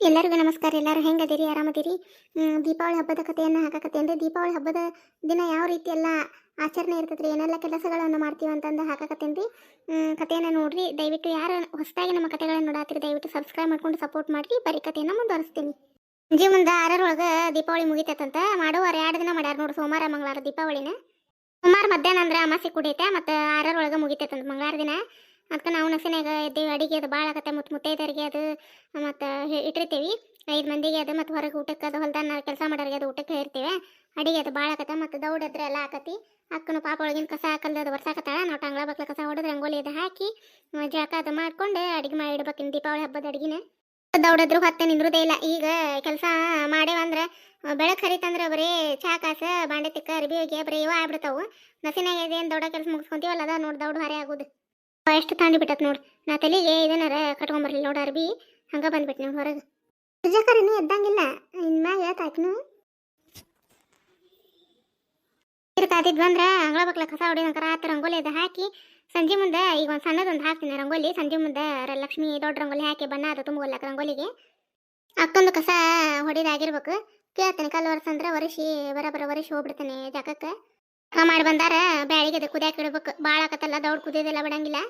ಎಲ್ಲರಿಗೂ ನಮಸ್ಕಾರ ಎಲ್ಲರೂ ಹೆಂಗದಿರಿ ಆರಾಮದಿರಿ? ದೀಪಾವಳಿ ಹಬ್ಬದ ಕಥೆಯನ್ನು ಹಾಕಕತ್ತೇನ್ರಿ ದೀಪಾವಳಿ ಹಬ್ಬದ ದಿನ ಯಾವ ರೀತಿ ಎಲ್ಲ ಆಚರಣೆ ಇರ್ತೈತ್ರಿ ಏನೆಲ್ಲ ಕೆಲಸಗಳನ್ನು ಮಾಡ್ತೀವಿ ಅಂತಂದು ಹಾಕಕತ್ತೇನ್ರಿ ಹ್ಮ್, ಕಥೆಯನ್ನು ನೋಡ್ರಿ. ದಯವಿಟ್ಟು ಯಾರು ಹೊಸದಾಗಿ ನಮ್ಮ ಕಥೆಗಳನ್ನು ನೋಡಾತಿರಿ ದಯವಿಟ್ಟು ಸಬ್ಸ್ಕ್ರೈಬ್ ಮಾಡ್ಕೊಂಡು ಸಪೋರ್ಟ್ ಮಾಡಿ ಬರೀ ಕಥೆಯನ್ನು ಮುಂದುವರಿಸ್ತೀನಿ. ಸಂಜೆ ಮುಂದೆ ಆರರೊಳಗೆ ದೀಪಾವಳಿ ಮುಗಿತೈತಂತ ಮಾಡುವಾರ ಎರಡು ದಿನ ಮಾಡ್ಯಾರ ನೋಡಿ ಸೋಮವಾರ ಮಂಗಳವಾರ ದೀಪಾವಳಿನ. ಸೋಮವಾರ ಮಧ್ಯಾಹ್ನ ಅಂದ್ರೆ ಅಮಾಸೆ ಕುಡಿಯುತ್ತೆ ಮತ್ತು ಆರರೊಳಗೆ ಮುಗಿತೈತಂತ ಮಂಗಳವಾರ ದಿನ. ಅದಕ್ಕೆ ನಾವು ನಸನ್ಯಾಗ ಇದ್ದೀವಿ, ಅಡಿಗೆ ಅದು ಭಾಳ ಆಗತ್ತೆ ಮತ್ತು ಮುತ್ತೈದರಿಗೆ ಅದು, ಮತ್ತು ಇಟ್ಟಿರ್ತೀವಿ. ಐದು ಮಂದಿಗೆ ಅದು ಮತ್ತು ಹೊರಗೆ ಊಟಕ್ಕೆ ಅದು ಹೊಲ್ದಾನ ಕೆಲಸ ಮಾಡೋರಿಗೆ ಅದು ಊಟಕ್ಕೆ ಇರ್ತೀವಿ ಅಡಿಗೆ ಅದು ಭಾಳ ಆಗತ್ತೆ ಮತ್ತು ದೌಡದ್ರೆ ಎಲ್ಲ ಆಕತಿ ಅಕ್ಕನು ಪಾಪ ಒಳಗಿನ ಕಸ ಹಾಕಲ್ದು, ಅದು ವರ್ಷಾಕತ್ತಾಳ ನಾವು ಟಂಗ್ಳ ಬಕ್ಲ ಕಸ ಹೊಡೆದು ರಂಗೋಲಿ ಅದು ಹಾಕಿ ಜಳಕ ಅದು ಮಾಡ್ಕೊಂಡು ಅಡಿಗೆ ಮಾಡಿ ಇಡ್ಬೇಕಿನ್ ದೀಪಾವಳಿ ಹಬ್ಬದ ಅಡುಗೆನ. ದೌಡದ್ರು ಹೊತ್ತೆ ನಿಂದ್ರದೇ ಇಲ್ಲ. ಈಗ ಕೆಲಸ ಮಾಡೇವಂದ್ರೆ ಬೆಳಕು ಹರಿತಂದ್ರೆ ಬರೀ ಚಾ ಕಾಸ, ಬಾಂಡೆ ತಿಕ್ಕ, ಅರ್ಬಿ ಹೋಗಿ ಬರೀ ಇವ ಆಗ್ಬಿಡ್ತಾವು. ನಸಿನಾಗ ಇದೇನು ದೌಡ ಕೆಲಸ ಮುಗಿಸ್ಕೊಂತೀವಲ್ಲ, ಅದ ನೋಡಿ ದೌಡ್ ಹರಿ ಆಗೋದು. ಎಷ್ಟು ತಾಂಡಿ ಬಿಟ್ಟತ್ ನೋಡಿ. ನಾ ತಲೆಗೆ ಇದನ್ನಾರ ಕಟ್ಕೊಂಬರ್ಲಿಲ್ಲ ನೋಡಿ ಅರ್ಬಿ. ಹಂಗ ಬಂದ್ಬಿಟ್ಟು ನೀವು ಹೊರಗೆ. ನಿಜಕ್ಕರೇನು ಎದ್ದಂಗಿಲ್ಲ. ಇನ್ಮ್ಯಾಗ ಹೇಳ್ತಾಯ್ತು ಇರ್ತಾದಿದ್ ಬಂದ್ರೆ ಅಂಗಳ ಬಕ್ಲ ಕಸ ಹೊಡಿದಂಕರ ಆತ ರಂಗೋಲಿ ಅದು ಹಾಕಿ ಸಂಜೆ ಮುಂದೆ ಈಗ ಒಂದು ಸಣ್ಣದೊಂದು ಹಾಕ್ತೀನಿ ರಂಗೋಲಿ. ಸಂಜೆ ಮುಂದೆ ಲಕ್ಷ್ಮಿ ದೊಡ್ಡ ರಂಗೋಲಿ ಹಾಕಿ ಬಣ್ಣ ಅದು ತುಂಬೋಲ್ಲಕ ರಂಗೋಲಿಗೆ. ಅಕ್ಕೊಂದು ಕಸ ಹೊಡಿದಾಗಿರ್ಬೇಕು ಕೇಳ್ತೇನೆ ಕಲ್ಲು ವರ್ಷ ಅಂದ್ರೆ ವರ್ಷಿ ಬರಬರ ವರ್ಷಿ ಹೋಗ್ಬಿಡ್ತೇನೆ ಜಾಕಕ್ಕೆ ಕಾ ಮಾಡಿ ಬಂದಾರ ಬ್ಯಾಳಿಗೆ ಅದು ಕುದಿಯಾಕ ಇಡ್ಬೇಕು. ಭಾಳ ಆಕತ್ತಲ್ಲ ದೌಡ್ ಕುದಿಯೋದೆಲ್ಲ ಬಿಡಂಗಿಲ್ಲ.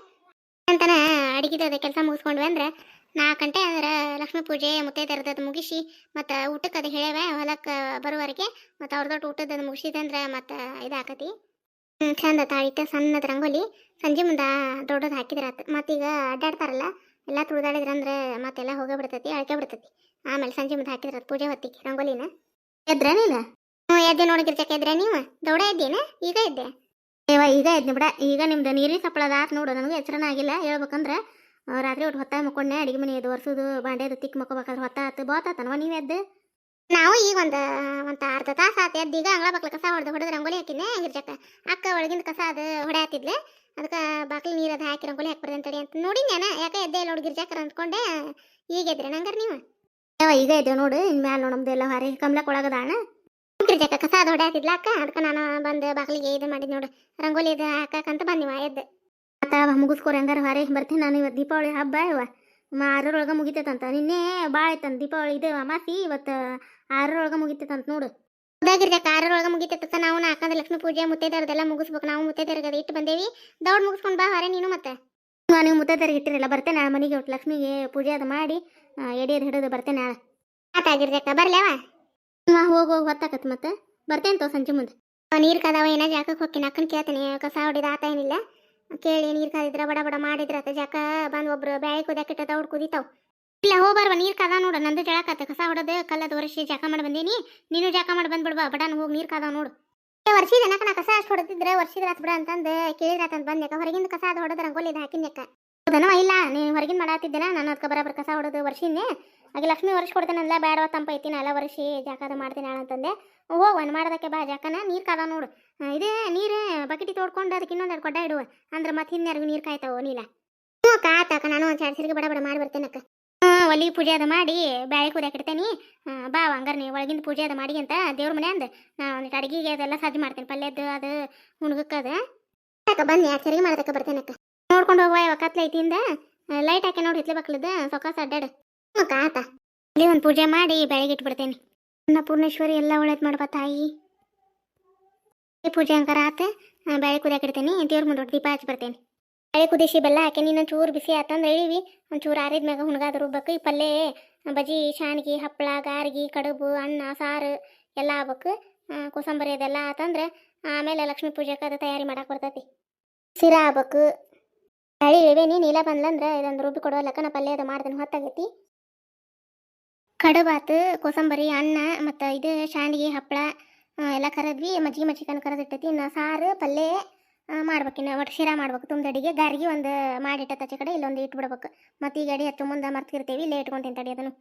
ಅಂತಾನೆ ಅಡಿಗೆದ ಕೆಲಸ ಮುಗಿಸ್ಕೊಂಡ್ವಿ ಅಂದ್ರೆ ನಾಲ್ಕು ಗಂಟೆ ಅಂದ್ರೆ ಲಕ್ಷ್ಮೀ ಪೂಜೆ ಮುತ್ತೈದರದ್ದು ಮುಗಿಸಿ ಮತ್ತೆ ಊಟಕ್ಕೆ ಅದು ಹೇಳವೆ ಹೊಲಕ್ಕೆ ಬರುವವರೆಗೆ ಮತ್ತೆ ಊಟದ ಮುಗಿಸಿದಂದ್ರೆ ಮತ್ತು ಇದಾಕತಿ ಚಂದ ತಾಳಿತ ಸಣ್ಣದ ರಂಗೋಲಿ ಸಂಜೆ ಮುಂದೆ ದೊಡ್ಡದು ಹಾಕಿದ್ರೆ ಆತು ಮತ್ತೀಗ ಅಡ್ಡಾಡ್ತಾರಲ್ಲ ಎಲ್ಲ ತುಳಿದಾಡಿದ್ರಂದ್ರೆ ಮತ್ತೆಲ್ಲ ಹೋಗ ಬಿಡ್ತೈತಿ, ಅಳಕೆ ಬಿಡ್ತೈತಿ. ಆಮೇಲೆ ಸಂಜೆ ಮುಂದೆ ಹಾಕಿದ್ರೆ ಪೂಜೆ ಹೊತ್ತಿಗೆ ರಂಗೋಲಿನ. ಎದ್ರೇನಿಲ್ಲ ಹ್ಞೂ ಎದ್ದೆ ನೋಡಿ ಗಿರ್ಜಕ್ಕೆ ಎದ್ರೆ ನೀವು? ದೌಡ ಇದ್ದೇನೆ ಈಗ ಎದ್ದೆ? ಏವ ಈಗ ಎದ್ನಿ ಬಿಡ. ಈಗ ನಿಮ್ದು ನೀರಿನ ಸಪ್ಪಳದ ಆತು ನೋಡು. ನನಗೆ ಎಚ್ಚರನ ಆಗಿಲ್ಲ. ಹೇಳ್ಬೇಕಂದ್ರೆ ರಾತ್ರಿ ಒಟ್ಟು ಹೊತ್ತ ಮಕ್ಕೊಂಡೆ ಅಡಿಗೆ ಮನೆ ಅದು ಒರ್ಸೋದು ಬಾಂಡೆದು ತಿಕ್ ಮಕ್ಕೋಬೇಕಾದ್ರೆ ಹೊತ್ತ ಆತು ಬೋತಾತನವ ನೀವು ಎದ್ದು? ನಾವು ಈಗ ಒಂದು ಒಂದು ಅರ್ಧ ತಾಸು ಆತು ಎದ್ದು. ಈಗ ಅಂಗಳ ಬಕ್ಲ ಕಸ ಹೊಡೆದು ಹೊಡೆದು ರಂಗೋಲಿ ಹಾಕಿದ್ನೆ ಗಿರ್ಜಕ್ಕ ಅಕ್ಕ ಒಳಗಿಂದ ಕಸ ಅದು ಹೊಡೆಯತ್ತಿದ್ಲೆ ಅದಕ್ಕೆ ಬಾಕ್ಲಿ ನೀರು ಅದು ಹಾಕಿ ರಂಗೋಲಿ ಹಾಕ್ಬಾರ್ದು ಅಂತೇಳಿ ಅಂತ ನೋಡಿ ನಾನು. ಯಾಕೆ ಎದ್ದೆ ನೋಡಿ ಗಿರ್ಜಾಕರ ಅಂದ್ಕೊಂಡೆ. ಈಗ ಎದ್ರೆ ನಂಗಾರ ನೀವು? ಈಗ ಎದ್ದೇವೆ ನೋಡು. ಇನ್ ಮ್ಯಾಲ ನಮ್ದೆಲ್ಲ ಹಾರಿ. ಕಮ್ಲಕ್ ಒಳಗದಾಣ ಗಿರ್ಜಕ್ಕ ಕಸ ಅದು ಹೊಡೆಯಾತಿದ್ಲ ಅಕ್ಕ ಅದಕ್ಕೆ ನಾನು ಬಂದು ಬಾಗಿಲಿಗೆ ಇದು ಮಾಡಿದ್ ನೋಡು ರಂಗೋಲಿ ಇದು ಹಾಕಕ್ಕಂತ ಬಂದಿವ ಎದ್ದು. ಆತ ಮುಗಿಸ್ಕೊರಿ ಹಂಗಾರ ಹೊರೆ ಬರ್ತೀನಿ ನಾನು ಇವತ್ತು ದೀಪಾವಳಿ ಹಬ್ಬ ಇವ. ಆರರೊಳಗೆ ಮುಗಿತೈತಂತ. ನಿನ್ನೆ ಭಾಳ ಐತಂತ ದೀಪಾವಳಿ ಇದು ಅಮಾಸಿ ಇವತ್ತು ಆರರೊಳಗೆ ಮುಗಿತೈತಂತ ನೋಡು. ಉದಾಗಿರ್ಬೇಕು ಆರರೊಳಗೆ ಮುಗಿತೈತಂತ ನಾವು ನಾಲ್ಕಂದ್ರೆ ಲಕ್ಷ್ಮಿ ಪೂಜೆ ಮುತ್ತೈದರದೆಲ್ಲ ಮುಗಿಸ್ಬೇಕು. ನಾವು ಮುತ್ತೈದರಿಗೆ ಅದು ಇಟ್ಟು ಬಂದೇವಿ. ದೌಡ್ ಮುಗಿಸ್ಕೊಂಡು ಬಾ ಹೊರೆ ನೀನು ಮತ್ತೆ. ನೀವು ಮುತ್ತೈದರಿಗೆ ಇಟ್ಟಿರಲ್ಲ ಬರ್ತೇನೆ ನಾಳೆ ಮನೆಗೆ ಒಟ್ಟು ಲಕ್ಷ್ಮಿಗೆ ಪೂಜೆ ಅದು ಮಾಡಿ ಎಡೆ ಅದು ಹಿಡಿದು ಬರ್ತೇನೆ ನಾಳೆ. ಆತಾಗಿರ್ಬೇಕ ಬರ್ಲೇವ ಹಾಂ, ಹೋಗಿ ಹೋಗಿ, ಹೊತ್ತಾಕತ್ ಮತ್ತೆ. ಬರ್ತೇನೆ ತೋ ಸಂಜೆ ಮುಂದೆ. ನೀರು ಕದಾವ, ಏನ ಜಾಕಕ್ಕೆ ಹೋಗ್ತೀನಿ ಅಕ್ಕನ ಕೇಳ್ತೀನಿ. ಕಸ ಹೊಡಿದ ಆತ ಏನಿಲ್ಲ. ಕೇಳಿ, ನೀರು ಕಾದಿದ್ರ ಬಡ ಬಡ ಮಾಡಿದ್ರ ಜಾಕ. ಬಂದು ಒಬ್ರು ಬ್ಯಾಳಿ ಕುದಿಯಾಕಿಟ್ಟ ದೌಡ್ ಕುದಿತಾವ್. ಇಲ್ಲ ಹೋಗ್ಬಾರ್ವ ನೀರು ಕಾದ ನೋಡು. ನಂದು ಜಳಕತ್ತೆ ಕಸ ಹೊಡೋದು, ಕಲ್ಲದ ವರ್ಷಿ ಜಾಕ ಮಾಡಿ ಬಂದೀನಿ. ನೀನು ಜಾಕ ಮಾಡಿ ಬಂದ್ಬಿಡ್ಬಾ ಬಡಾನ್ ಹೋಗಿ ನೀರು ಕಾದಾವ ನೋಡು. ವರ್ಷಿ ನಕ ನಾ ಕಸ ಅಷ್ಟು ಹೊಡೆದಿದ್ರೆ ವರ್ಷಿದ್ರ ಆತ್ ಬಿಡ ಅಂತಂದು ಕೇಳಿದ್ರಾತಂತ ಬಂದ್ಯಾಕ ಹೊರಗಿಂದ ಕಸ ಅದು ಹೊಡೆದ್ರ ರಂಗೋಲಿ ಹಾಕಿನ್ಯಾಕ ಹೌದನೋ? ಇಲ್ಲ, ನೀನು ಹೊರಗಿನ ಮಾಡಾತಿದ್ದೇನ? ನಾನು ಅದಕ್ಕೆ ಬರ ಕಸ ಹೊಡೆದು ವರ್ಷಿನೇ ಹಾಗೆ ಲಕ್ಷ್ಮಿ ವರ್ಷ ಕೊಡ್ತೇನಲ್ಲ ಬೇಡವ ತಂಪ ಐತಿ ಎಲ್ಲ ವರ್ಷಿ ಜಾಕದ ಮಾಡ್ತೀನಿ ಅಂತಂದೆ. ಓ ಒಂದು ಮಾಡೋದಕ್ಕೆ ಬಾ ಜಾಕನ, ನೀರು ಕಾದ ನೋಡು. ಇದು ನೀರು ಬಕೆಟಿ ತೋಡ್ಕೊಂಡು ಅದಕ್ಕೆ ಇನ್ನೊಂದು ಎರಡು ಕೊಡ್ಡ ಇಡುವ. ಅಂದ್ರೆ ಮತ್ತೆ ಹಿನ್ನೆರಗು ನೀರು ಕಾಯ್ತಾವ ನೀಲ? ಹ್ಞೂ ಅಕ್ಕ ಆತಕ್ಕ ನಾನು ಒಂದು ಎರಡು ಸಿರಿಗೆ ಬಡ ಬಡ ಮಾಡಿ ಬರ್ತೇನಕ್ಕ. ಹ್ಞೂ, ಒಲಿ ಪೂಜೆ ಅದು ಮಾಡಿ ಬ್ಯಾಳೆ ಕುದಿಯಾಕ ಇಡ್ತೇನೆ. ಬಾ ಹಂಗಾರ ನೀ ಒಳಗಿಂದ ಪೂಜೆ ಅದು ಮಾಡಿ ಅಂತ ದೇವ್ರ ಮನೆ ಅಂದ. ನಾನು ಅಡಿಗೆಗೆ ಅದೆಲ್ಲ ಸಜ್ಜು ಮಾಡ್ತೇನೆ ಪಲ್ಯದ್ದು ಅದು ಹುಣ್ಗಕ್ಕದ ಅಕ್ಕ, ಬನ್ನಿ ಎರಡು ಸರಿಗೆ ಮಾಡೋದಕ್ಕೆ ಬರ್ತೇನಕ್ಕ. ನೋಡ್ಕೊಂಡು ಹೋಗುವ ಯಾವ ಕತ್ಲೆ ಐತಿಂದ ಲೈಟ್ ಹಾಕಿ ನೋಡಿ ಹಿತ್ಲೆ ಬಕ್ಲದ ಸೊಕಾಸ ಅಡ್ಡಾಡು ಹ್ಞೂ ಆತ ಇಲ್ಲಿ ಒಂದು ಪೂಜೆ ಮಾಡಿ ಬೆಳಗ್ಗೆ ಇಟ್ಬಿಡ್ತೇನೆ. ಅನ್ನಪೂರ್ಣೇಶ್ವರಿ ಎಲ್ಲ ಒಳ್ಳೇದು ಮಾಡ್ಬ ತಾಯಿ. ಪೂಜೆ ಅಂಕಾರ ಆತ ಬೆಳೆ ಕುದಿ ಇಡ್ತೇನೆ. ದೇವ್ರ ಮುಂದೆ ದೀಪ ಹಚ್ಚಿ ಬರ್ತೇನೆ. ಬೆಳೆ ಕುದಿಸಿ ಬೆಲ್ಲ ಹಾಕಿ ನೀನು ಚೂರು ಬಿಸಿ ಆತಂದ್ರೆ ಇಳಿವಿ ಒಂಚೂರು ಆರಿದ ಮ್ಯಾಗ ಹುಣಗಾದ್ರು ರುಬ್ಬೇಕು. ಈ ಪಲ್ಲೆ ಬಜಿ ಶಾನ್ಗಿ ಹಪ್ಪಳ ಗಾರ್ಗಿ, ಕಡುಬು, ಅನ್ನ, ಸಾರು ಎಲ್ಲ ಆಗ್ಬೇಕು. ಕೋಸಂಬರಿ ಅದೆಲ್ಲ ಆತಂದ್ರೆ ಆಮೇಲೆ ಲಕ್ಷ್ಮೀ ಪೂಜೆಗೆ ಅದು ತಯಾರಿ ಮಾಡಕ್ಕೆ ಬರ್ತೈತಿ. ಸಿರಾ ಆಗ್ಬೇಕು. ಬೇಳೆ ಇಳಿವೇನಿ ನೀಲ ಬಂದ್ಲಂದ್ರೆ ಇದೊಂದು ರುಬ್ಬಿ ಕೊಡೋ ಲಕ್ಕನ ಪಲ್ಯ ಅದು ಮಾಡ್ತೇನೆ, ಹೊತ್ತಾಗೈತಿ. ಕಡಬಾತು, ಕೋಸಂಬರಿ, ಅನ್ನ ಮತ್ತು ಇದು ಶಾಂಡ್ಗಿ ಹಪ್ಪಳ ಎಲ್ಲ ಕರದ್ವಿ, ಮಜ್ಜಿಗೆ ಮಜ್ಜಿಗೆ ಕರದಿಟ್ಟೈತಿ. ಇನ್ನು ಸಾರು, ಪಲ್ಯ ಮಾಡ್ಬೇಕಿನ್ನು ಒಟ್ಟು ಶಿರಾ ಮಾಡ್ಬೇಕು ತುಂಬ ಅಡಿಗೆ. ಗಾರ್ಗಿ ಒಂದು ಮಾಡಿಟ್ಟ ತಚ್ಚ ಕಡೆ, ಇಲ್ಲೊಂದು ಇಟ್ಬಿಡ್ಬೇಕು. ಮತ್ತು ಈಗ ಅಡಿ ಹತ್ತು ಮುಂದೆ ಮರ್ತಿರ್ತೀವಿ ಇಲ್ಲೇ ಇಟ್ಕೊಂತೀನಿ ತಡಿ ಅದನ್ನು.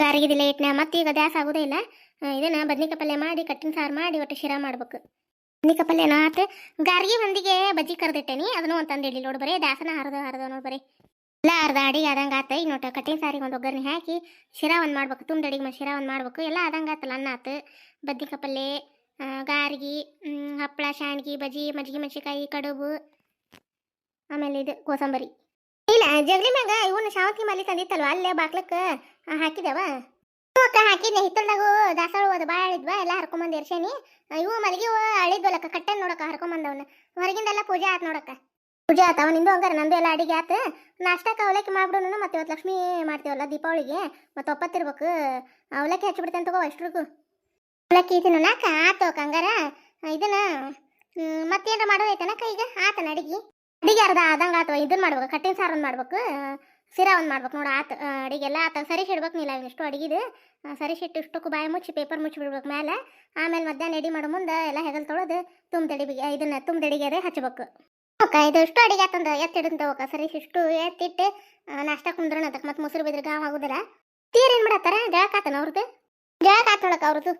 ಗಾರಿಗೆ ಲೇಟ್ನ ಮತ್ತೆ ಈಗ ದ್ಯಾಸ್ ಆಗೋದೇ ಇಲ್ಲ. ಇದನ್ನ ಬದ್ನಿಕಾಯಿ ಪಲ್ಯ ಮಾಡಿ, ಕಟ್ಟಿನ ಸಾರು ಮಾಡಿ, ಒಟ್ಟು ಶಿರಾ ಮಾಡ್ಬೇಕು. ಬದ್ನಿಕಾಯಿ ಪಲ್ಯನ ಆತು? ಗಾರ್ಗಿ ಮಂದಿಗೆ ಬಜ್ಜಿ ಕರೆದಿಟ್ಟೇನಿ, ಅದನ್ನು ಒಂದು ತಂದು ನೋಡು ಬರೀ, ದಾಸನ ಹರಿದ ಹರಿದ ನೋಡಿ ಬರೀ. ಎಲ್ಲ ಅರ್ಧ ಅಡಿಗೆ ಆದಂಗೆ ಆತ. ಈಗ ನೋಟ ಕಟ್ಟಿನ ಸಾರಿಗೆ ಒಂದು ಒಗ್ಗರಣೆ ಹಾಕಿ, ಶಿರಾ ಒಂದು ಮಾಡ್ಬೇಕು. ತುಂಬ ಅಡಿಗೆ ಮತ್ತು ಶಿರಾ ಒಂದು ಮಾಡ್ಬೇಕು. ಎಲ್ಲ ಆದಂಗೆ ಆತಲ್ಲ ಅನ್ನ ಆತು. ಪಲ್ಯ ಗಾರ್ಗಿ ಹಪ್ಪಳ ಶಾಣ್ಗಿ, ಬಜ್ಜಿ ಮಜ್ಜಿಗೆ ಮೆಣಸಿಕಾಯಿ ಕಡುಬು. ಆಮೇಲೆ ಇದು ಕೋಸಂಬರಿ. ಇಲ್ಲ, ಜಗಲಿ ಮ್ಯಾಗ ಇವನ್ನ ಶಾವಂತಿ ಮಾಲಿ ತಂದಿತ್ತಲ್ವ? ಅಲ್ಲೇ ಬಾಕ್ಲಕ್ಕೆ ಹಾಕಿದವ ಅಕ್ಕ ಹಾಕಿದ್ನ, ಹಿತ್ತಲ್ದಾಗು ದಾಸವಾಳ ಅದು ಭಾಳ ಇದ್ವಾ ಎಲ್ಲ ಹರ್ಕೊಂಬಂದು ಎರ್ಸೇನಿ ಇವು ಮಲಗಿ ಅಳಿದ್ವಲ್ಲಕ್ಕ ಕಟ್ಟನ್ ನೋಡಕ್ಕ ಹರ್ಕೊಂಬಂದವನ್ನ ಹೊರಗಿಂದೆಲ್ಲ ಪೂಜೆ ಆತ್ ನೋಡಕ್ಕ. ಪೂಜೆ ಆತ ನಿಂದು ಹಂಗಾರ, ನಂದು ಎಲ್ಲ ಅಡಿಗೆ ಆತ. ನಾಷ್ಟಕ್ಕ ಅವಲಕ್ಕಿ ಮಾಡ್ಬಿಡೋನು ಮತ್ತೆ ಇವತ್ತು ಲಕ್ಷ್ಮಿ ಮಾಡ್ತೀವಲ್ಲ ದೀಪಾವಳಿಗೆ ಮತ್ತೆ ಒಪ್ಪತ್ತಿರ್ಬೇಕು. ಅವಲಕ್ಕಿ ಹಚ್ಚಿಬಿಡ್ತೇನೆ ತಗೋ ಅಷ್ಟ್ರಿಗೂ ಅವಲಕ್ಕಿ ತಿನ್ನೋಣಾಕ ಆತು ಅಕ್ಕ ಹಂಗಾರ ಇದನ್ನ ಮತ್ತೇನ್ರ ಮಾಡೋದೈತನಕ್ಕ ಈಗ? ಆತನ ಅಡಿಗೆ. ಅಡಿಗೆ ಅರ್ಧ ಆದಂಗ ಆತವ ಇದನ್ನ ಮಾಡ್ಬೇಕು, ಕಟ್ಟಿನ ಸಾರು ಒಂದು ಮಾಡ್ಬೇಕು ಸಿರಾ ಒಂದು ಮಾಡ್ಬೇಕು ನೋಡು. ಆತ ಅಡಿಗೆ ಎಲ್ಲ ಆತ. ಸರಿ ಇಡ್ಬೇಕು ನೀಲ ಇಷ್ಟು ಅಡಿಗೆದು. ಸರಿಸಿಟ್ಟು ಇಷ್ಟಕ್ಕೂ ಬಾಯಿ ಮುಚ್ಚಿ ಪೇಪರ್ ಮುಚ್ಚಿ ಬಿಡ್ಬೇಕು ಮೇಲೆ ಆಮೇಲೆ ಮಧ್ಯಾಹ್ನ ಎಡಿ ಮಾಡೋ ಮುಂದೆ ಎಲ್ಲ ಹೆಗಲ್ ತೊಳೆದು ತುಂಬದಡಿ ಇದನ್ನ ತುಂಬದಡಿಗೆ ಅದೇ ಹಚ್ಬೇಕು. ಓಕೆ, ಇದು ಇಷ್ಟು ಅಡಿಗೆ ಆತಂದ ಎತ್ತಿಡಂತ ಹೋಗ ಸರಿ ಇಷ್ಟು ಎತ್ತಿಟ್ಟು ನಾಷ್ಟ ಕುಂದ್ರಣ ಅದಕ್ಕೆ ಮತ್ತೆ ಮೊಸರು ಬಿದ್ರೆ ಗಾವ್ ಆಗುದಿಲ್ಲ. ತೀರ್ ಏನು ಮಾಡತ್ತಾರ? ಆತನ ಅವ್ರದ್ದು ಜಳಕ ಆತ ನೋಡಕ್ಕ ಅವ್ರದ್ದು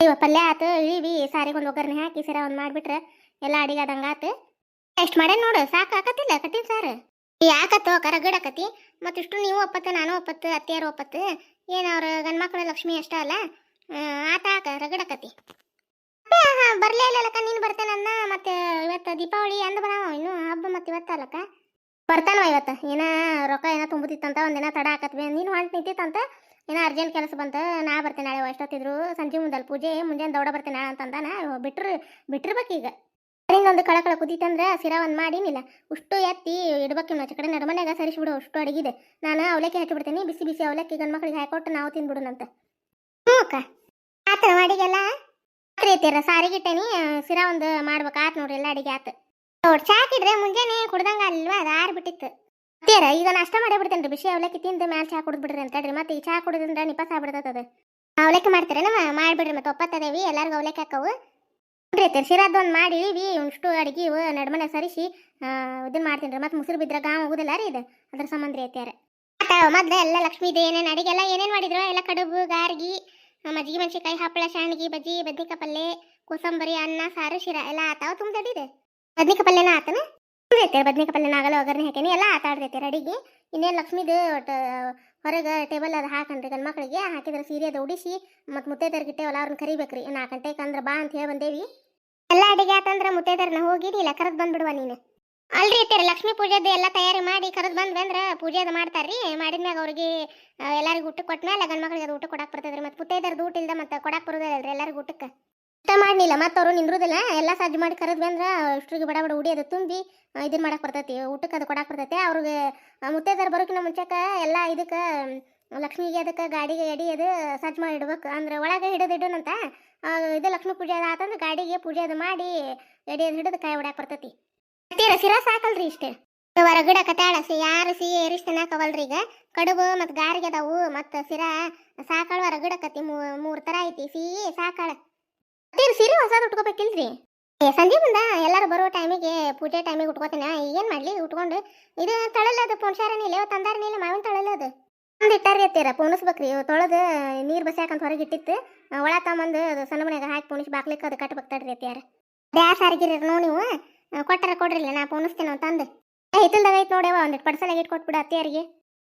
ಇವ ಪಲ್ಯ ಆತು ಇಳಿವಿ ಸಾರಿಗೆ ಒಂದು ಒಗ್ಗರಣೆ ಹಾಕಿ ಸಿರಾ ಒಂದು ಮಾಡಿಬಿಟ್ರೆ. ಎಲ್ಲ ಅಡಿಗೆ ಆದಂಗೆ ಆತು. ಎಷ್ಟು ಮಾಡ್ಯಾನ ನೋಡು? ಸಾಕು ಹಾಕತ್ತಿಲ್ಲ ಕಟ್ಟಿನ ಸಾರು. ಯಾಕತ್ತು ಕರಗಡಕತಿ ಮತ್ತಿಷ್ಟು ನೀವು ಒಪ್ಪತ್ತು, ನಾನು ಒಪ್ಪತ್ತು, ಅತ್ತೆಯಾರು ಒಪ್ಪತ್ತು, ಏನು ಅವ್ರ ಗಂಡ್ಮಕ್ಳ ಲಕ್ಷ್ಮಿ ಅಷ್ಟ ಅಲ್ಲ? ಆತ ಆಕ ಬರಲೇ ಇಲ್ಲಕ್ಕ ನೀನು ಬರ್ತೇನನ್ನ ಮತ್ತೆ ಇವತ್ತು ದೀಪಾವಳಿ ಅಂದ ಬರಾವ ಇನ್ನು ಹಬ್ಬ ಮತ್ತೆ ಇವತ್ತ ಅಲ್ಲಕ್ಕ ಬರ್ತಾನ ಇವತ್ತು, ಏನ ರೊಕ್ಕ ಏನೋ ತುಂಬುತ್ತಿತ್ತಂತ ಒಂದಿನ ತಡ ಹಾಕತ್ವಿ ನೀನು ಹೊಂಟು ನಿಂತಿತ್ತಂತ? ಏನ ಅರ್ಜೆಂಟ್ ಕೆಲಸ ಬಂತ, ನಾ ಬರ್ತೇನೆ ನಾಳೆ, ಎಷ್ಟೊತ್ತಿದ್ರು, ಸಂಜೆ ಮುಂದಲ್ ಪೂಜೆ, ಮುಂಜಾನೆ ದೌಡ ಬರ್ತೇನೆ ನಾಳೆ ಅಂತಂದ ನಾ, ಬಿಟ್ರು ಬಿಟ್ಟಿರ್ಬೇಕೀಗ ಒಂದು ಕಳಕಳ ಕುದೀತಂದ್ರೆ ಸಿರಾ ಒಂದು ಮಾಡಿನಿಲ್ಲ. ಉಷ್ಟು ಎತ್ತಿ ಇಡ್ಬೇಕು ಇನ್ನು ಕಡೆ ನಡಮನ್ಯಾಗ ಸರಿಸ್ಬಿಡು ಅಷ್ಟು ಅಡಿಗಿದೆ. ನಾನು ಅವಲಕ್ಕಿ ಹಚ್ಚಿಬಿಡ್ತೀನಿ, ಬಿಸಿ ಬಿಸಿ ಅವಲಕ್ಕಿ ಗಂಡು ಮಕ್ಳಿಗೆ ಹಾಕೊಟ್ಟು ನಾವು ತಿಂದ್ಬಿಡೋಣಂತ. ಹ್ಞೂ ಆತರ ಅಡಿಗೆಲ್ಲ ರಾತ್ರಿ ಸಾರಿಗಿಟ್ಟೇನಿ ಸಿರಾ ಒಂದು ಮಾಡ್ಬೇಕು. ಆತ್ ನೋಡ್ರಿ ಎಲ್ಲ ಅಡಿಗೆ ಆತು. ನೋಡ್ ಚಾಕಿಡ್ರೆ ಮುಂಜಾನೆ ಕುಡ್ದಂಗ ಅಲ್ವಾ, ಅದು ಆರ್ ಬಿಟ್ಟಿತ್ತು. ತೀರ ಈಗ ನಾಷ್ಟ ಮಾಡೇ ಬಿಡ್ತೇನೆ ಬಿಸಿ ಅವಲಕ್ಕಿ ತಿಂದು ಮ್ಯಾಲೆ ಚಾ ಕುಡಿದ್ಬಿಡ್ರಿ ಅಂತ ಹೇಳ್ರಿ. ಮತ್ತೆ ಈ ಚಾ ಕುಡಿದ್ರೆ ನಿಪಾಸ ಆಗ್ಬಿಡ್ತದ ಅವಲಕ್ಕಿ ಮಾಡ್ತಾರೆ ನಮ್ಮ ಮಾಡ್ಬಿಡ್ರಿ, ಮತ್ತೆ ಒಪ್ಪತ್ತದೇವಿ, ಎಲ್ಲಾರ್ಗು ಅವಲಕ್ಕಿ ಹಾಕವು. ನೋಡ್ರಿ ಸಿರಾದ ಒಂದು ಮಾಡಿ ಇಳಿವಿ ಇಷ್ಟು ಅಡುಗೆ ಇವು ನಡ್ಮನೆ ಸರಿಸಿ ಇದನ್ನ ಮಾಡ್ತೀನಿ ರೀ ಮತ್ತೆ ಮುಸುರು ಬಿದ್ರೆ ಗಾಂ ಹೋಗುದಿಲ್ಲ ರೀ ಇದು. ಅದ್ರ ಸಂಬಂಧ ರೀ ಐತ್ಯಾರ ಮೊದ್ಲು ಎಲ್ಲ ಲಕ್ಷ್ಮೀ ಏನೇನು ಅಡಿಗೆ ಎಲ್ಲ ಏನೇನು ಮಾಡಿದ್ರು? ಎಲ್ಲ ಕಡುಬು, ಗಾರ್ಗಿ ಮಜ್ಜಿಗೆ ಮೆಣಸಿನ್ಕಾಯಿ, ಹಪ್ಪಳ, ಶಾಣ್ಗಿ, ಬಜ್ಜಿ, ಬದ್ನಿಕಾಯಿ ಪಲ್ಲೆ, ಕೋಸಂಬರಿ, ಅನ್ನ, ಸಾರು, ಶಿರಾ ಎಲ್ಲ ಆತಾವ ತುಂಬ್ತಡಿದೆ ಬದ್ನಿಕಾಯಿ ಪಲ್ಲೆನ ಆತನ? ತುಂಬ್ತೈತೆ ಬದ್ನಿಕಾಯಿ ಪಲ್ಲೆನ ಆಗಲ್ಲ ಒಗ್ಗರಣೆ ಹಾಕೇನಿ ಎಲ್ಲ ಆಟಾಡ್ತೈತೆ ಅಡಿಗೆ. ಇನ್ನೇನು ಲಕ್ಷ್ಮೀದು ಹೊರಗೆ ಟೇಬಲ್ ಅದು ಹಾಕನ್ರಿ ಗಂಡು ಮಕ್ಕಳಿಗೆ ಹಾಕಿದ್ರೆ ಸೀರೆ ಅದು ಉಡಿಸಿ, ಮತ್ತು ಮುತ್ತೈದರ್ಗಿಟ್ಟೆ ಇಟ್ಟೇವಲ್ಲ ಅವ್ರನ್ನ ಕರಿಬೇಕ್ರಿ. ನಾಲ್ಕು ಗಂಟೆಗೆ ಅಂದ್ರೆ ಬಾ ಅಂತ ಹೇಳಿ ಬಂದೇವಿ. ಎಲ್ಲ ಅಡಿಗೆ ಆತಂದ್ರೆ ಮುತ್ತೈದರ್ನ ಹೋಗಿರಿಲ್ಲ ಕರೆದು ಬಂದ್ಬಿಡುವ ನೀನು. ಅಲ್ರಿ ಇತ್ತೀರಿ ಲಕ್ಷ್ಮೀ ಪೂಜೆದು ಎಲ್ಲ ತಯಾರಿ ಮಾಡಿ ಕರೆದು ಬಂದ್ವಿ ಅಂದ್ರೆ ಪೂಜೆ ಅದು ಮಾಡ್ತಾರ್ರಿ. ಮಾಡಿದ್ಮ್ಯಾಗ ಅವ್ರಿಗೆ ಎಲ್ಲರಿಗೂ ಊಟ ಕೊಟ್ಮೇಲೆ ಗಂಡ ಮಕ್ಳಿಗೆ ಅದು ಊಟ ಕೊಡಕ್ಕೆ ಬರ್ತದ್ರಿ ಮತ್ತು ಮುತ್ತೈದರ್ದು ಊಟ ಇಲ್ದ ಮತ್ತೆ ಕೊಡಕ್ಕೆ ಬರೋದಿಲ್ಲರಿ ಎಲ್ಲರಿಗೂ ಊಟಕ್ಕೆ. ಊಟ ಮಾಡಲಿಲ್ಲ ಮತ್ತು ಅವರು ನಿಂದ್ರುದಿಲ್ಲ. ಎಲ್ಲ ಸಜ್ಜು ಮಾಡಿ ಕರೆದ್ವಿ ಅಂದ್ರೆ ಅಷ್ಟ್ರಿಗೆ ಬಡ ಬಡ ಉಡಿ ಅದು ತುಂಬಿ ಇದನ್ನ ಮಾಡಕ್ಕೆ ಬರ್ತೈತಿ. ಊಟಕ್ಕೆ ಅದು ಕೊಡಕ್ಕೆ ಬರ್ತೈತಿ. ಅವ್ರಿಗೆ ಮುತ್ತೈದರ್ ಬರೋಕಿನ ಮುಂಚೆಕ ಎಲ್ಲ ಇದಕ್ಕೆ, ಲಕ್ಷ್ಮಿಗೆ ಅದಕ್ಕೆ, ಗಾಡಿಗೆ ಎಡಿ ಅದು ಸಜ್ಜು ಮಾಡಿ ಇಡ್ಬೇಕು. ಅಂದ್ರೆ ಒಳಗೆ ಹಿಡಿದು ಇಡೋಣಂತ ಇದು ಲಕ್ಷ್ಮಿ ಪೂಜೆ ಅದ ಆತಂದ್ರೆ ಗಾಡಿಗೆ ಪೂಜೆ ಅದು ಮಾಡಿ ಗಡಿ ಅದು ಹಿಡಿದು ಕಾಯಿ ಹೊಡ್ಯಾಕ ಬರ್ತತಿ. ಸಿರಾ ಸಾಕಲ್ರಿ ಇಷ್ಟೇ. ಹೊರಗಡೆ ಕತಾಳ ಸಿ ಯಾರು ಸಿ ಏರಿಸ್ ತಿನ್ನಾಕವಲ್ರಿ ಈಗ. ಕಡುಬು ಮತ್ತು ಗಾರಿಗೆ ಅದಾವು, ಮತ್ತು ಸಿರಾ ಸಾಕಾಳ ಹೊರಗಡಕತಿ ಮೂರು ಥರ ಐತಿ, ಸಿ ಸಾಕಾಳ. ತೀರ ಸಿರಿ ಹೊಸದು ಉಟ್ಕೋಬೇಕಿಲ್ರಿ? ಸಂಜೆ ಮುಂದ ಎಲ್ಲರೂ ಬರೋ ಟೈಮಿಗೆ ಪೂಜೆ ಟೈಮಿಗೆ ಉಟ್ಕೋತೀನಿ, ಏನು ಮಾಡಲಿ, ಉಟ್ಕೊಂಡು. ಇದು ತಳಲದು ಪುಣ್ಸಾರನಿಲ್ಲ ತಂದಾರನಿಲ್ಲ ಮಾವಿನ ತಳಲದು ಒಂದು ಇಟ್ಟಾರಿ ಅತ್ತೀರ ಪೋಣಿಸ್ಬೇಕ್ರಿ ತೊಳೆದು ನೀರು ಬಸ್ಯಾಕಂತ ಹೊರಗೆ ಇಟ್ಟಿತ್ತು. ಒಳ ತಗೊಂಬಂದು ಅದು ಸಣ್ಣ ಮನೆಯಾಗ ಹಾಕಿ ಪೋಣಿಸಿ ಬಾಕ್ಲಿಕ್ಕೆ ಅದು ಕಟ್ಬೇಕು ತಡ್ರಿ ಎತ್ಯಾರ ಯಾ ಸಾರಿಗಿರಿ ನೋ ನೀವು ಕೊಟ್ಟರೆ ಕೊಡ್ರಿಲ್ಲ, ನಾ ಪೋಣಿಸ್ತೇನೆ ಅಂತಂದು ಹಿತ್ತಲ್ದಾಗ ಐತೆ ನೋಡ್ಯವ ಒಂದಿಟ್ಟು ಪಡ್ಸಲಾಗ ಇಟ್ಕೊಟ್ಬಿಡು ಅತ್ತಿಯರಿಗೆ.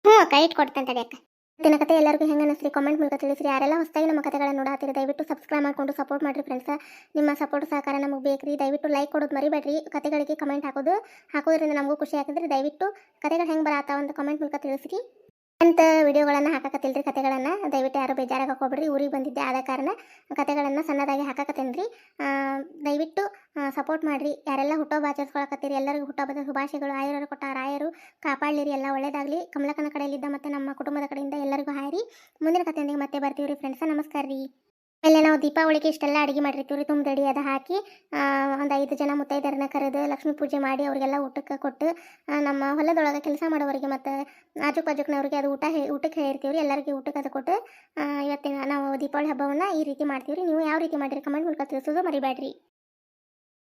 ಹ್ಞೂ ಕೈ ಇಟ್ಕೊಡ್ತೇನೆ ತಡಿ ದಿನ ಕತೆ ಎಲ್ಲರಿಗೂ ಹೆಂಗೆ ಅನಿಸ್ರಿ ಕಾಮೆಂಟ್ ಮೂಲಕ ತಿಳಿಸ್ರಿ. ಯಾರೆಲ್ಲ ಹೊಸದಾಗಿ ನಮ್ಮ ಕತೆಗಳನ್ನು ನೋಡಾತಿರಿ ದಯವಿಟ್ಟು ಸಬ್ಸ್ಕ್ರೈಬ್ ಮಾಡ್ಕೊಂಡು ಸಪೋರ್ಟ್ ಮಾಡಿರಿ ಫ್ರೆಂಡ್ಸ್ ನಿಮ್ಮ ಸಪೋರ್ಟ್ ಸಹಕಾರ ನಮಗೆ ಬೇಕ್ರಿ. ದಯವಿಟ್ಟು ಲೈಕ್ ಕೊಡೋದು ಮರಿಬೇಡ್ರಿ. ಕತೆಗಳಿಗೆ ಕಮೆಂಟ್ ಹಾಕೋದು, ಹಾಕೋದ್ರಿಂದ ನಮಗೂ ಖುಷಿ ಆಗ್ತದ್ರಿ. ದಯವಿಟ್ಟು ಕತೆಗಳು ಹೆಂಗೆ ಬರತ್ತಾವ ಅಂತ ಕಮೆಂಟ್ ಮೂಲಕ ತಿಳಿಸ್ರಿ. ಅಂತ ವಿಡಿಯೋಗಳನ್ನು ಹಾಕಕತ್ತಿಲ್ರಿ ಕತೆಗಳನ್ನು? ದಯವಿಟ್ಟು ಯಾರು ಬೇಜಾರಾಗ ಹೋಗ್ಬಿಡ್ರಿ ಊರಿಗೆ ಬಂದಿದ್ದೆ ಆದ ಕಾರಣ ಕತೆಗಳನ್ನು ಸಣ್ಣದಾಗಿ ಹಾಕಕತ್ತೇನೆ ರೀ ದಯವಿಟ್ಟು ಸಪೋರ್ಟ್ ಮಾಡಿರಿ. ಯಾರೆಲ್ಲ ಹುಟ್ಟೋಬ ಆಚರಿಸ್ಕೊಳಕತ್ತೀರಿ, ಎಲ್ಲರಿಗೂ ಹುಟ್ಟೋಬದ ಶುಭಾಶಯಗಳು. ಆಯರು ಕೊಟ್ಟ ರಾಯರು, ಕಾಪಾಡಲಿರಿ. ಎಲ್ಲ ಒಳ್ಳೇದಾಗಲಿ. ಕಮಲಕನ ಕಡೆಯಲ್ಲಿದ್ದ ಮತ್ತು ನಮ್ಮ ಕುಟುಂಬದ ಕಡೆಯಿಂದ ಎಲ್ಲರಿಗೂ ಹಾಯರಿ. ಮುಂದಿನ ಕತೆಯೊಂದಿಗೆ ಮತ್ತೆ ಬರ್ತೀವಿ ರೀ ಫ್ರೆಂಡ್ಸ ನಮಸ್ಕಾರ ರೀ ಆಮೇಲೆ ನಾವು ದೀಪಾವಳಿಗೆ ಇಷ್ಟೆಲ್ಲ ಅಡುಗೆ ಮಾಡಿರ್ತೀವಿ ರೀ ತುಂಬದಡಿ ಅದು ಹಾಕಿ ಒಂದು ಐದು ಜನ ಮುತ್ತೈದರನ್ನ ಕರೆದು ಲಕ್ಷ್ಮಿ ಪೂಜೆ ಮಾಡಿ ಅವರಿಗೆಲ್ಲ ಊಟಕ್ಕೆ ಕೊಟ್ಟು ನಮ್ಮ ಹೊಲದೊಳಗೆ ಕೆಲಸ ಮಾಡೋರಿಗೆ ಮತ್ತು ಆಜು ಬಾಜುಕ್ನವ್ರಿಗೆ ಅದು ಊಟ ಹೇ, ಊಟಕ್ಕೆ ಹೇಳಿರ್ತೀವಿ ರೀ ಎಲ್ಲರಿಗೆ ಊಟಕ್ಕೆ ಅದು ಕೊಟ್ಟು ಇವತ್ತಿನ ನಾವು ದೀಪಾವಳಿ ಹಬ್ಬವನ್ನು ಈ ರೀತಿ ಮಾಡ್ತೀವಿ ರೀ ನೀವು ಯಾವ ರೀತಿ ಮಾಡಿರಿ ಕಮೆಂಟ್ ಮೂಲಕ ತಿಳಿಸೋದು ಮರಿಬೇಡ್ರಿ.